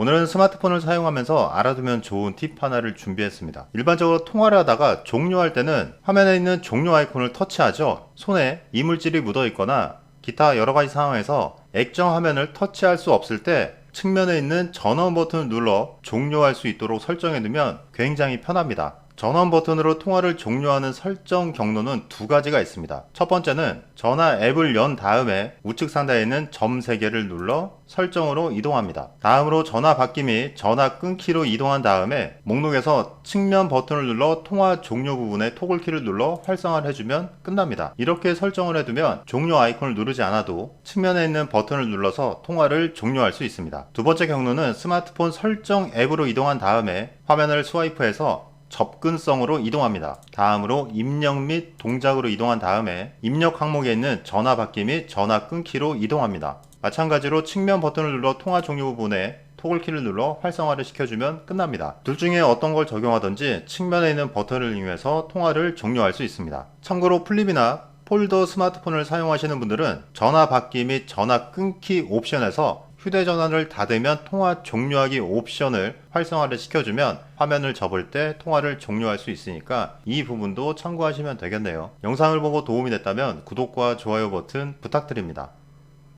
오늘은 스마트폰을 사용하면서 알아두면 좋은 팁 하나를 준비했습니다. 일반적으로 통화를 하다가 종료할 때는 화면에 있는 종료 아이콘을 터치하죠. 손에 이물질이 묻어 있거나 기타 여러 가지 상황에서 액정 화면을 터치할 수 없을 때 측면에 있는 전원 버튼을 눌러 종료할 수 있도록 설정해 두면 굉장히 편합니다. 전원 버튼으로 통화를 종료하는 설정 경로는 두 가지가 있습니다. 첫 번째는 전화 앱을 연 다음에 우측 상단에 있는 점 3개를 눌러 설정으로 이동합니다. 다음으로 전화 받기 및 전화 끊기로 이동한 다음에 목록에서 측면 버튼을 눌러 통화 종료 부분에 토글키를 눌러 활성화를 해주면 끝납니다. 이렇게 설정을 해두면 종료 아이콘을 누르지 않아도 측면에 있는 버튼을 눌러서 통화를 종료할 수 있습니다. 두 번째 경로는 스마트폰 설정 앱으로 이동한 다음에 화면을 스와이프해서 접근성으로 이동합니다. 다음으로 입력 및 동작으로 이동한 다음에 입력 항목에 있는 전화 받기 및 전화 끊기로 이동합니다. 마찬가지로 측면 버튼을 눌러 통화 종료 부분에 토글키를 눌러 활성화를 시켜주면 끝납니다. 둘 중에 어떤 걸 적용하든지 측면에 있는 버튼을 이용해서 통화를 종료할 수 있습니다. 참고로 플립이나 폴더 스마트폰을 사용하시는 분들은 전화 받기 및 전화 끊기 옵션에서 휴대전화를 닫으면 통화 종료하기 옵션을 활성화를 시켜주면 화면을 접을 때 통화를 종료할 수 있으니까 이 부분도 참고하시면 되겠네요. 영상을 보고 도움이 됐다면 구독과 좋아요 버튼 부탁드립니다.